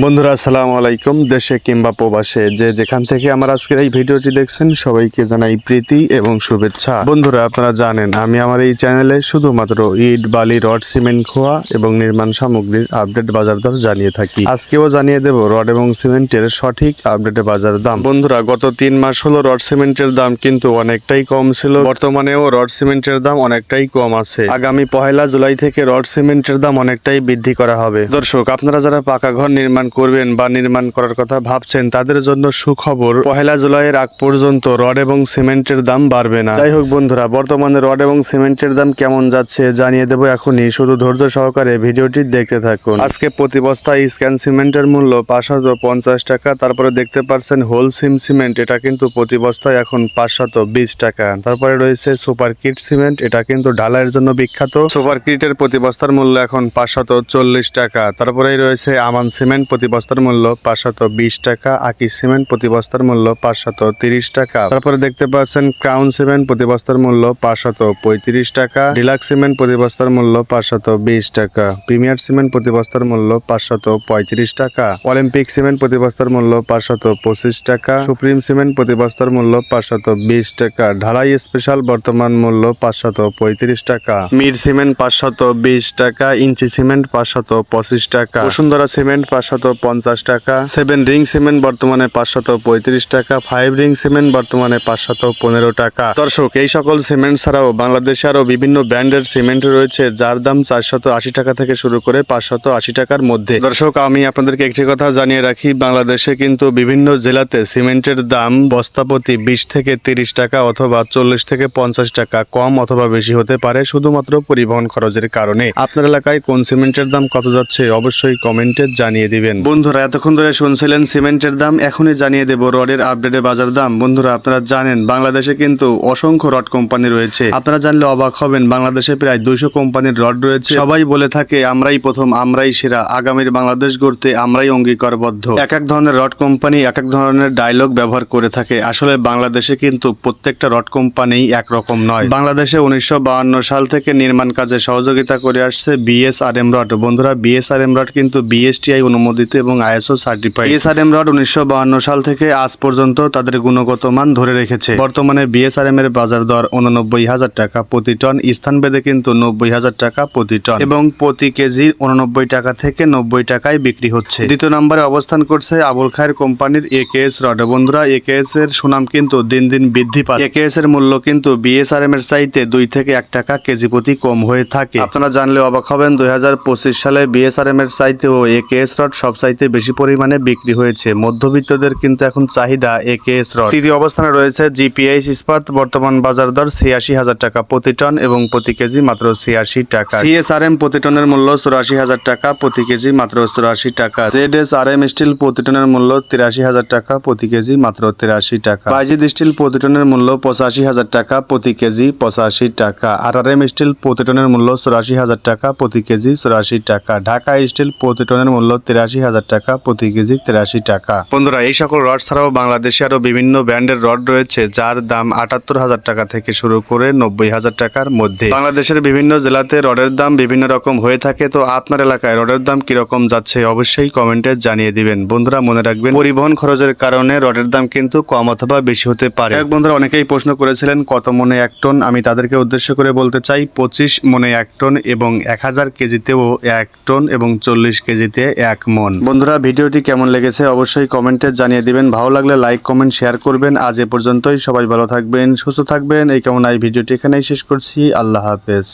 বন্ধুরা, আসসালামু আলাইকুম। দেশে কিংবা প্রবাসে যে যেখান থেকে আমার আজকের এই ভিডিওটি দেখছেন, সবাইকে জানাই প্রীতি এবং শুভেচ্ছা। বন্ধুরা, আপনারা জানেন, আমি আমার এই চ্যানেলে শুধুমাত্র ইট, বালি, রড, সিমেন্ট, খোয়া এবং নির্মাণ সামগ্রীর আপডেট বাজার দর জানিয়ে থাকি। আজকেও জানিয়ে দেব, রড এবং সিমেন্টের সঠিক আপডেট বাজার দাম। বন্ধুরা, গত তিন মাস হলো রড সিমেন্টের দাম কিন্তু অনেকটাই কম ছিল। বর্তমানেও রড সিমেন্টের দাম অনেকটাই কম আছে। আগামী পহেলা জুলাই থেকে রড সিমেন্টের দাম অনেকটাই বৃদ্ধি করা হবে। দর্শক, আপনারা যারা পাকা ঘর নির্মাণ করবেন বা নির্মাণ করার কথা ভাবছেন, তাদের জন্য সুখবর, পহেলা জুলাইয়ের আগ পর্যন্ত রড এবং সিমেন্টের দাম বাড়বে না। যাই হোক বন্ধুরা, বর্তমানে রড এবং সিমেন্টের দাম কেমন যাচ্ছে জানিয়ে দেবো এখনই, শুধু ধৈর্য সহকারে ভিডিওটি দেখতে থাকুন। আজকে প্রতি বস্তায় স্ক্যান সিমেন্টের মূল্য পাঁচশত পঞ্চাশ টাকা, তারপরে দেখতে পাচ্ছেন হোল সিম সিমেন্ট, এটা কিন্তু প্রতি বস্তায় এখন পাঁচশত বিশ টাকা। তারপরে রয়েছে সুপার কিট সিমেন্ট, এটা কিন্তু ঢালাইয়ের জন্য বিখ্যাত। সুপার কিটের প্রতি বস্তার মূল্য এখন পাঁচশত চল্লিশ টাকা। তারপরেই রয়েছে আমান সিমেন্ট প্রতি বস্তার মূল্য পাঁচশত বিশ টাকা, আকি সিমেন্ট প্রতি বস্তার মূল্য পাঁচশত তিরিশ টাকা। তারপরে দেখতে পাচ্ছেন ক্রাউন সিমেন্ট প্রতি বস্তার মূল্য পাঁচশত পঁয়ত্রিশ টাকা, ডিলাক্স সিমেন্ট প্রতি বস্তার মূল্য পাঁচশত বিশ টাকা, প্রিমিয়ার সিমেন্ট প্রতি বস্তার মূল্য পাঁচশত পঁয়ত্রিশ টাকা, অলিম্পিক সিমেন্ট প্রতি বস্তার মূল্য পাঁচশত পঁচিশ টাকা, সুপ্রিম সিমেন্ট প্রতি বস্তার মূল্য পাঁচশত বিশ টাকা, ঢালাই স্পেশাল বর্তমান মূল্য পাঁচশত পঁয়ত্রিশ টাকা, মির সিমেন্ট পাঁচশত বিশ টাকা, ইঞ্চি সিমেন্ট পাঁচশত পঁচিশ টাকা, বসুন্ধরা সিমেন্ট পাঁচশত পঞ্চাশ টাকা। সেভেন রিং সিমেন্ট বর্তমানে পাঁচশত পঁয়ত্রিশ টাকা। ফাইভ রিং সিমেন্ট বর্তমানে পাঁচশত পনেরো টাকা। দর্শক, এই সকল সিমেন্ট ছাড়াও বাংলাদেশে আরও বিভিন্ন ব্র্যান্ডের সিমেন্ট রয়েছে, যার দাম চারশত আশি টাকা থেকে শুরু করে পাঁচশত আশি টাকার মধ্যে। দর্শক, আমি আপনাদেরকে একটি কথা জানিয়ে রাখি, বাংলাদেশে কিন্তু বিভিন্ন জেলাতে সিমেন্টের দাম বস্তাপতি বিশ থেকে তিরিশ টাকা অথবা চল্লিশ থেকে পঞ্চাশ টাকা কম অথবা বেশি হতে পারে, শুধুমাত্র পরিবহন খরচের কারণে। আপনার এলাকায় কোন সিমেন্টের দাম কত যাচ্ছে, অবশ্যই কমেন্টে জানিয়ে দিবেন। বন্ধুরা, এতক্ষণ ধরে শুনছিলেন সিমেন্টের দাম, এখনই জানিয়ে দেবো রডের আপডেটে বাজার দাম। বন্ধুরা, আপনারা জানেন, বাংলাদেশে কিন্তু অসংখ্য রড কোম্পানি রয়েছে। আপনারা জানলে অবাক হবেন, বাংলাদেশে প্রায় দুইশো কোম্পানির রড রয়েছে। সবাই বলে থাকে, আমরাই প্রথম, আমরাই সেরা। আগামীর বাংলাদেশ গড়তে আমরাই অঙ্গীকারবদ্ধ। এক এক ধরনের রড কোম্পানি, এক এক ধরনের ডায়লগ ব্যবহার করে থাকে। আসলে বাংলাদেশে কিন্তু প্রত্যেকটা রড কোম্পানি একরকম নয়। বাংলাদেশে উনিশশো সাল থেকে নির্মাণ কাজে সহযোগিতা করে আসছে বিএসআরএম রড। বন্ধুরা, বিএসআরএম রড কিন্তু বিএসটিআই অনুমোদিত এবং আইএসও সার্টিফাইড বিএসআরএম রড উনিশশো সাল থেকে আজ পর্যন্ত তাদের গুণগত মান ধরে রেখেছে। বর্তমানে বিএসআরএম এর বাজার দর উননব্বই হাজার টাকা প্রতি টন, স্থান স্থানভেদে কিন্তু নব্বই হাজার টাকা প্রতি টন। এবং প্রতি কেজি উননব্বই টাকা থেকে নব্বই টাকায় বিক্রি হচ্ছে। দ্বিতীয় নম্বরে অবস্থান করছে আবুল খায়ের কোম্পানির একেএস রড বন্ধুরা একেএস এর সুনাম কিন্তু দিন দিন বৃদ্ধি পাচ্ছে। একেএস এর মূল্য কিন্তু বিএসআরএম এর চাইতে দুই থেকে এক টাকা কেজি প্রতি কম হয়ে থাকে। আপনারা জানলে অবাক হবেন, দুই হাজার পঁচিশ সালে বিএসআরএম এর চাইতেও এস রড সব চাইতে বেশি পরিমাণে বিক্রি হয়েছে। মধ্যবিত্তদের কিন্তু এখন চাহিদা এ একেএস রড। তৃতীয় অবস্থানে রয়েছে জিপিএইচ ইস্পাত, বর্তমান বাজার দর ছিয়াশি হাজার টাকা প্রতি টন এবং প্রতি কেজি মাত্র ছিয়াশি টাকা। সিএসআরএম প্রতি টনের মূল্য চুরাশি হাজার টাকা, প্রতি কেজি মাত্র চুরাশি টাকা। Z S R M steel প্রতি টনের মূল্য তিরাশি হাজার টাকা, প্রতি কেজি মাত্র তিরাশি টাকা। বাইজিদ স্টিল প্রতি টনের মূল্য পঁচাশি হাজার টাকা, প্রতি কেজি পঁচাশি টাকা। আর আর এম স্টিল প্রতি টনের মূল্য চুরাশি হাজার টাকা, প্রতি কেজি চুরাশি টাকা। ঢাকা স্টিল প্রতি টনের মূল্য তিরাশি হাজার টাকা প্রতি কেজি তিরাশি টাকা। বন্ধুরা, এই সকল রড ছাড়াও বাংলাদেশে আরও বিভিন্ন ব্র্যান্ডের রড রয়েছে, যার দাম আটাত্তর হাজার টাকা থেকে শুরু করে নব্বই হাজার টাকার মধ্যে। বাংলাদেশের বিভিন্ন জেলাতে রডের দাম বিভিন্ন রকম হয়ে থাকে, তো আপনার এলাকায় রডের দাম কীরকম যাচ্ছে অবশ্যই কমেন্টে জানিয়ে দিবেন। বন্ধুরা, মনে রাখবেন, পরিবহন খরচের কারণে রডের দাম কিন্তু কম অথবা বেশি হতে পারে। এক বন্ধুরা, অনেকেই প্রশ্ন করেছিলেন, কত মনে এক টন? আমি তাদেরকে উদ্দেশ্য করে বলতে চাই, পঁচিশ মনে এক টন এবং এক হাজার কেজিতেও এক টন এবং চল্লিশ কেজিতে এক মন বন্ধুরা, ভিডিওটি কেমন লেগেছে অবশ্যই কমেন্টে জানিয়ে দিবেন। ভালো লাগলে লাইক, কমেন্ট, শেয়ার করবেন। আজ এ পর্যন্তই। সবাই ভালো থাকবেন, সুস্থ থাকবেন। এই কেমন এই ভিডিওটি এখানেই শেষ করছি। আল্লাহ হাফেজ।